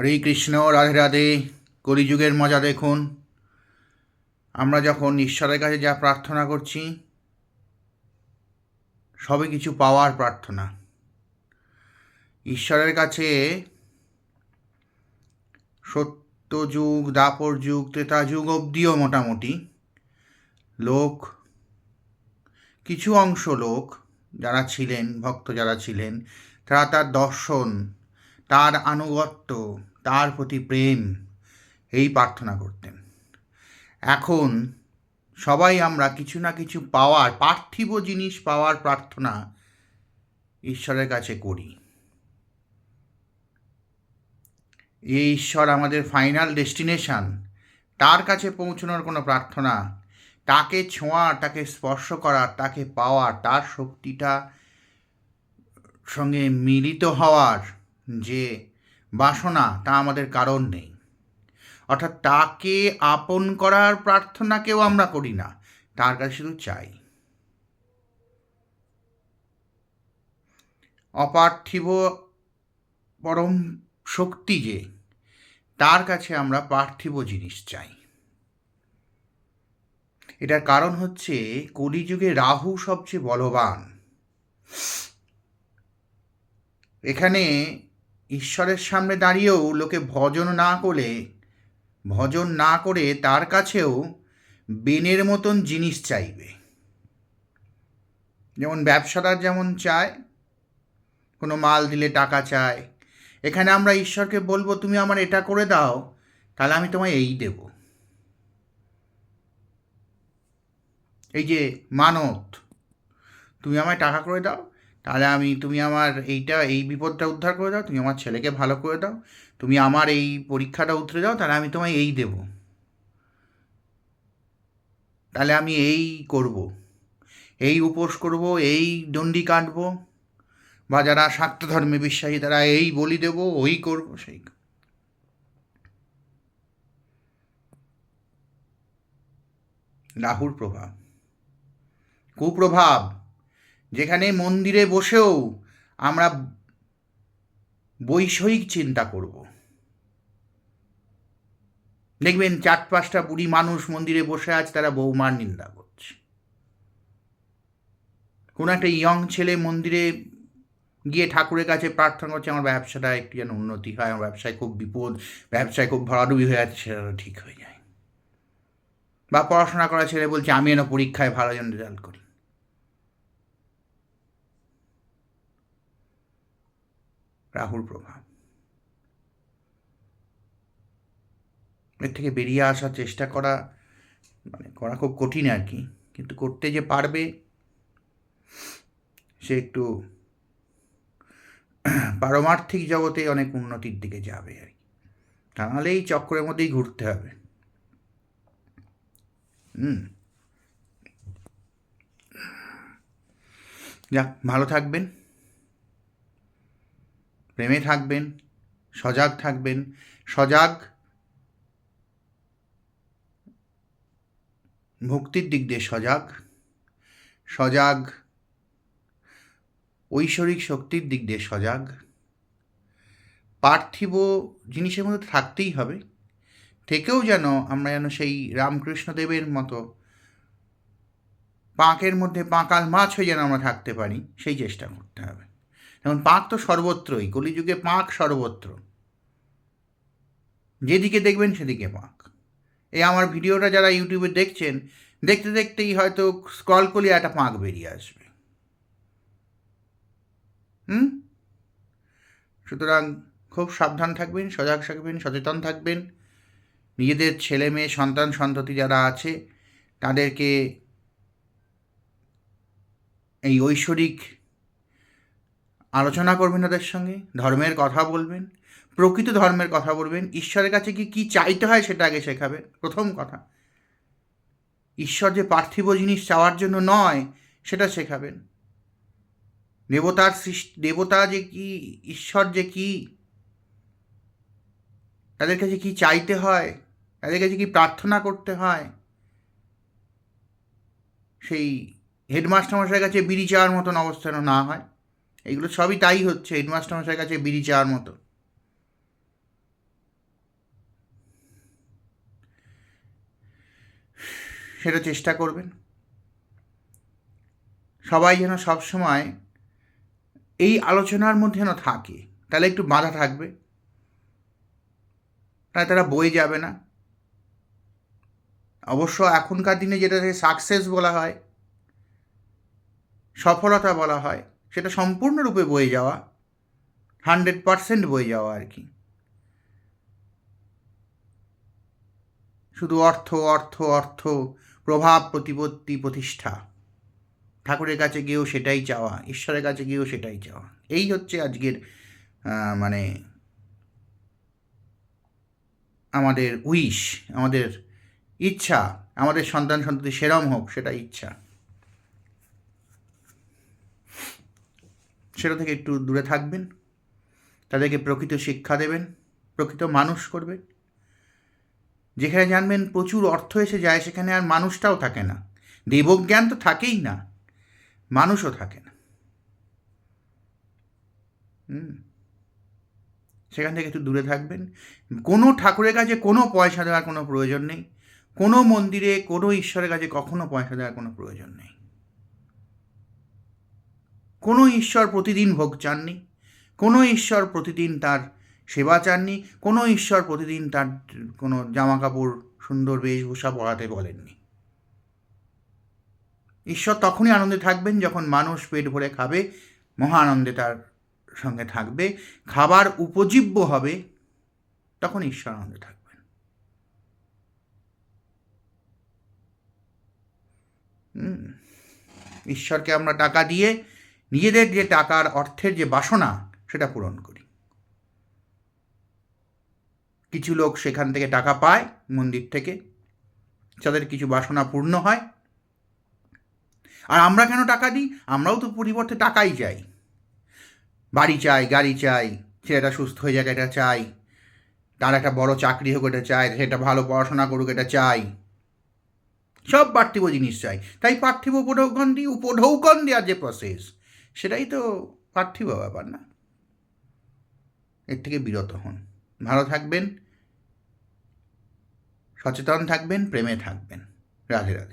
হরে কৃষ্ণ রাধে রাধে, কলিযুগের মজা দেখুন। আমরা যখন ঈশ্বরের কাছে যা প্রার্থনা করছি সবে কিছু পাওয়ার প্রার্থনা। ঈশ্বরের কাছে সত্য যুগ দাপর যুগ ত্রেতা যুগ অবধিও মোটামুটি লোক, কিছু অংশ লোক যারা ছিলেন, ভক্ত যারা ছিলেন, তারা তার দর্শন তার আনুগত্য, তার প্রতি প্রেম, এই প্রার্থনা করতেন। এখন সবাই আমরা কিছু না কিছু পাওয়ার, পার্থিব জিনিস পাওয়ার প্রার্থনা ঈশ্বরের কাছে করি। এই ঈশ্বর আমাদের ফাইনাল ডেস্টিনেশন তার কাছে পৌঁছানোর কোনো প্রার্থনা, তাকে ছোঁয়া, তাকে স্পর্শ করার তাকে পাওয়ার তার শক্তিটা সঙ্গে মিলিত হওয়ার যে বাসনা তা আমাদের কারণ নেই। অর্থাৎ তাকে আপন করার প্রার্থনাকেও আমরা করি না, তার কাছে শুধু চাই। অপার্থিব পরম শক্তি যে, তার কাছে আমরা পার্থিব জিনিস চাই। এটার কারণ হচ্ছে কলিযুগে রাহু সবচেয়ে বলবান। এখানে ঈশ্বরের সামনে দাঁড়িয়েও লোকে ভজন না করে, ভজন না করে তার কাছেও বেনের মতন জিনিস চাইবে। যেমন ব্যবসাদার যেমন চায়, কোনো মাল দিলে টাকা চায়, এখানে আমরা ঈশ্বরকে বলব, তুমি আমার এটা করে দাও, তাহলে আমি তোমায় এই দেব। এই যে মানত, তুমি আমায় টাকা করে দাও তাহলে আমি, তুমি আমার এইটা, এই বিপদটা উদ্ধার করে দাও, তুমি আমার ছেলেকে ভালো করে দাও, তুমি আমার এই পরীক্ষাটা উতরে দাও, তাহলে আমি তোমায় এই দেব। তাহলে আমি এই করব, এই উপোস করব, এই দণ্ডি কাটব, বা যারা শাক্ত ধর্মে বিশ্বাসী, তারা এই বলি দেব, ওই করব, সেই রাহুর প্রভাব। কুপ্রভাব। যেখানে মন্দিরে বসেও আমরা বৈষয়িক চিন্তা করব। দেখবেন চার পাঁচটা বুড়ি মানুষ মন্দিরে বসে আছে, তারা বৌমার নিন্দা করছে। কোনো একটা ইয়ং ছেলে মন্দিরে গিয়ে ঠাকুরের কাছে প্রার্থনা করছে, আমার ব্যবসাটা একটু যেন উন্নতি হয়, আমার ব্যবসায় খুব বিপদ, ব্যবসায় খুব ভরাডুবি হয়ে যাচ্ছে সেটা ঠিক হয়ে যায় বা পড়াশোনা করা ছেলে বলছে, আমি যেন পরীক্ষায় ভালো যেন রেজাল্ট করি। রাহুর প্রভাব। এর থেকে বেরিয়ে আসার চেষ্টা করা মানে করা খুব কঠিন আর কি। কিন্তু করতে যে পারবে, সে একটু পারমার্থিক জগতে অনেক উন্নতির দিকে যাবে আর কি। তাহলে এই চক্রের মধ্যেই ঘুরতে হবে। হুম। যাক, ভালো থাকবেন। প্রেমে থাকবেন, সজাগ থাকবেন, সজাগ ভক্তির দিক দিয়ে সজাগ সজাগ ঐশ্বরিক শক্তির দিক দিয়ে সজাগ। পার্থিব জিনিসের মধ্যে থাকতেই হবে। থেকেও যেন আমরা যেন সেই রামকৃষ্ণদেবের মতো পাঁকের মধ্যে পাঁকাল মাছ হয়ে যেন আমরা থাকতে পারি, সেই চেষ্টা করতে হবে। যেমন পাঁক তো সর্বত্রই, কলিযুগে পাঁক সর্বত্র। যেদিকে দেখবেন সেদিকে পাঁক। এই আমার ভিডিওটা যারা ইউটিউবে দেখছেন, দেখতে দেখতেই হয়তো স্ক্রল করলে একটা পাঁক বেরিয়ে আসবে। হুম? সুতরাং খুব সাবধান থাকবেন, সজাগ থাকবেন, সচেতন থাকবেন। নিজেদের ছেলে মেয়ে, সন্তান, সন্ততি যারা আছে, তাদেরকে এই ঐশ্বরিক আলোচনা করবেন তাদের সঙ্গে, ধর্মের কথা বলবেন, প্রকৃত ধর্মের কথা বলবেন। ঈশ্বরের কাছে কি, কী চাইতে হয় সেটা আগে শেখাবেন, প্রথম কথা। ঈশ্বর যে পার্থিব জিনিস চাওয়ার জন্য নয়, সেটা শেখাবেন। দেবতার সৃষ্টি, দেবতা যে কি, ঈশ্বর যে কি, তাদের কাছে কি চাইতে হয়, তাদের কাছে কি প্রার্থনা করতে হয়, সেই হেডমাস্টার মশাইয়ের কাছে বিড়ি চাওয়ার মতন অবস্থা যেন না হয়। এগুলো সবই তাই হচ্ছে, হেডমাস্টার মশাইয়ের কাছে বিড়ি চাওয়ার মতো। সেটা চেষ্টা করবেন। সবাই যেন সবসময় এই আলোচনার মধ্যে যেন থাকে, তাহলে একটু বাধা থাকবে। তাই তারা বয়ে যাবে না। অবশ্য এখনকার দিনে যেটাকে সাকসেস বলা হয়, সফলতা বলা হয় সেটা সম্পূর্ণরূপে বয়ে যাওয়া হান্ড্রেড পারসেন্ট বয়ে যাওয়া আর কি। শুধু অর্থ অর্থ অর্থ, প্রভাব, প্রতিপত্তি, প্রতিষ্ঠা। ঠাকুরের কাছে গিয়েও সেটাই চাওয়া, ঈশ্বরের কাছে গিয়েও সেটাই চাওয়া। এই হচ্ছে আজকের মানে আমাদের উইশ আমাদের ইচ্ছা, আমাদের সন্তান সন্ততি সেরম হোক সেটা ইচ্ছা। সেটা থেকে একটু দূরে থাকবেন। তাদেরকে প্রকৃত শিক্ষা দেবেন, প্রকৃত মানুষ করবেন। যেখানে জানবেন প্রচুর অর্থ এসে যায়, সেখানে আর মানুষটাও থাকে না। দেবজ্ঞান তো থাকেই না, মানুষও থাকে না। সেখান থেকে একটু দূরে থাকবেন। কোনো ঠাকুরের কাছে কোনো পয়সা দেওয়ার কোনো প্রয়োজন নেই। কোনো মন্দিরে, কোনো ঈশ্বরের কাছে কখনো পয়সা দেওয়ার কোনো প্রয়োজন নেই। কোনো ঈশ্বর প্রতিদিন ভোগ চাননি, কোনো ঈশ্বর প্রতিদিন তার সেবা চাননি, কোনো ঈশ্বর প্রতিদিন তার কোনো জামা কাপড় সুন্দর বেশভূষা পরাতে বলেননি। ঈশ্বর তখনই আনন্দে থাকবেন যখন মানুষ পেট ভরে খাবে, মহা আনন্দে তার সঙ্গে থাকবে, খাবার উপজীব্য হবে, তখন ঈশ্বর আনন্দে থাকবেন। ঈশ্বরকে আমরা টাকা দিয়ে নিজেদের যে টাকার অর্থের যে বাসনা, সেটা পূরণ করি। কিছু লোক সেখান থেকে টাকা পায় মন্দির থেকে তাদের কিছু বাসনা পূর্ণ হয়। আর আমরা কেন টাকা দিই? আমরাও তো পরিবর্তে টাকাই চাই। বাড়ি চাই, গাড়ি চাই, ছেলেটা সুস্থ হয়ে যাক এটা চাই, তার একটা বড় চাকরি হোক এটা চাই সেটা ভালো পড়াশোনা করুক এটা চাই। সব পার্থিব জিনিস চাই। তাই পার্থিব উপঢৌকন দিই, উপঢৌকন দেওয়ার যে প্রসেস সেটাই তো পার্থিব ব্যাপার না। এর থেকে বিরত হন। ভালো থাকবেন, সচেতন থাকবেন, প্রেমে থাকবেন। রাধে রাধে।